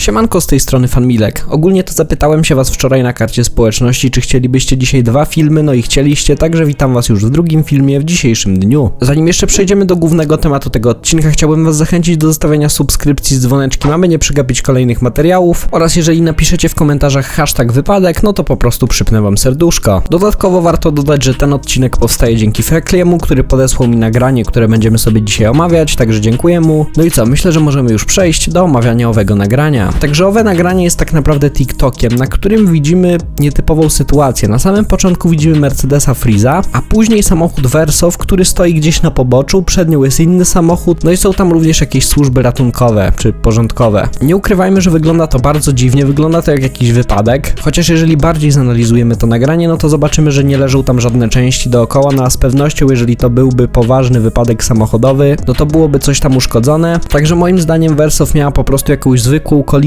Siemanko z tej strony Fanmilek. Ogólnie to zapytałem się was wczoraj na karcie społeczności, czy chcielibyście dzisiaj dwa filmy, no i chcieliście, także witam was już w drugim filmie w dzisiejszym dniu. Zanim jeszcze przejdziemy do głównego tematu tego odcinka, chciałbym was zachęcić do zostawienia subskrypcji z dzwoneczkiem, aby nie przegapić kolejnych materiałów oraz jeżeli napiszecie w komentarzach hashtag wypadek, no to po prostu przypnę wam serduszko. Dodatkowo warto dodać, że ten odcinek powstaje dzięki Fekliemu, który podesłał mi nagranie, które będziemy sobie dzisiaj omawiać, także dziękuję mu. No i co, myślę, że możemy już przejść do omawiania owego nagrania. Także owe nagranie jest tak naprawdę TikTokiem, na którym widzimy nietypową sytuację. Na samym początku widzimy Mercedesa Freeza, a później samochód Versow, który stoi gdzieś na poboczu, przed nią jest inny samochód, no i są tam również jakieś służby ratunkowe czy porządkowe. Nie ukrywajmy, że wygląda to bardzo dziwnie, wygląda to jak jakiś wypadek, chociaż jeżeli bardziej zanalizujemy to nagranie, no to zobaczymy, że nie leżą tam żadne części dookoła, no a z pewnością, jeżeli to byłby poważny wypadek samochodowy, no to byłoby coś tam uszkodzone, także moim zdaniem Versow miała po prostu jakąś zwykłą kolizję.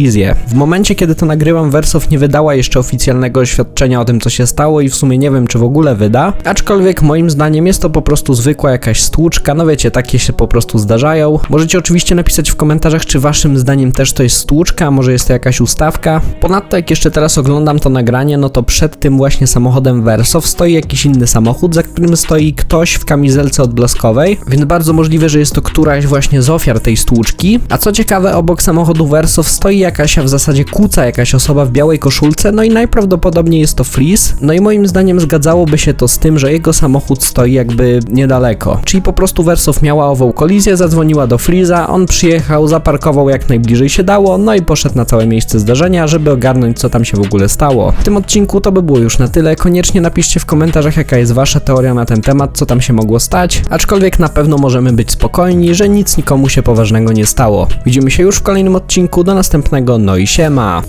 W momencie, kiedy to nagrywam, Versow nie wydała jeszcze oficjalnego oświadczenia o tym, co się stało i w sumie nie wiem, czy w ogóle wyda, aczkolwiek moim zdaniem jest to po prostu zwykła jakaś stłuczka, no wiecie, takie się po prostu zdarzają. Możecie oczywiście napisać w komentarzach, czy waszym zdaniem też to jest stłuczka, może jest to jakaś ustawka. Ponadto, jak jeszcze teraz oglądam to nagranie, no to przed tym właśnie samochodem Versow stoi jakiś inny samochód, za którym stoi ktoś w kamizelce odblaskowej, więc bardzo możliwe, że jest to któraś właśnie z ofiar tej stłuczki. A co ciekawe, obok samochodu Versow stoi jakaś, a w zasadzie kłóca jakaś osoba w białej koszulce, no i najprawdopodobniej jest to Freeze. No i moim zdaniem zgadzałoby się to z tym, że jego samochód stoi jakby niedaleko. Czyli po prostu Versow miała ową kolizję, zadzwoniła do Freeza, on przyjechał, zaparkował jak najbliżej się dało, no i poszedł na całe miejsce zdarzenia, żeby ogarnąć co tam się w ogóle stało. W tym odcinku to by było już na tyle. Koniecznie napiszcie w komentarzach jaka jest wasza teoria na ten temat, co tam się mogło stać, aczkolwiek na pewno możemy być spokojni, że nic nikomu się poważnego nie stało. Widzimy się już w kolejnym odcinku, do następnego, no i siema!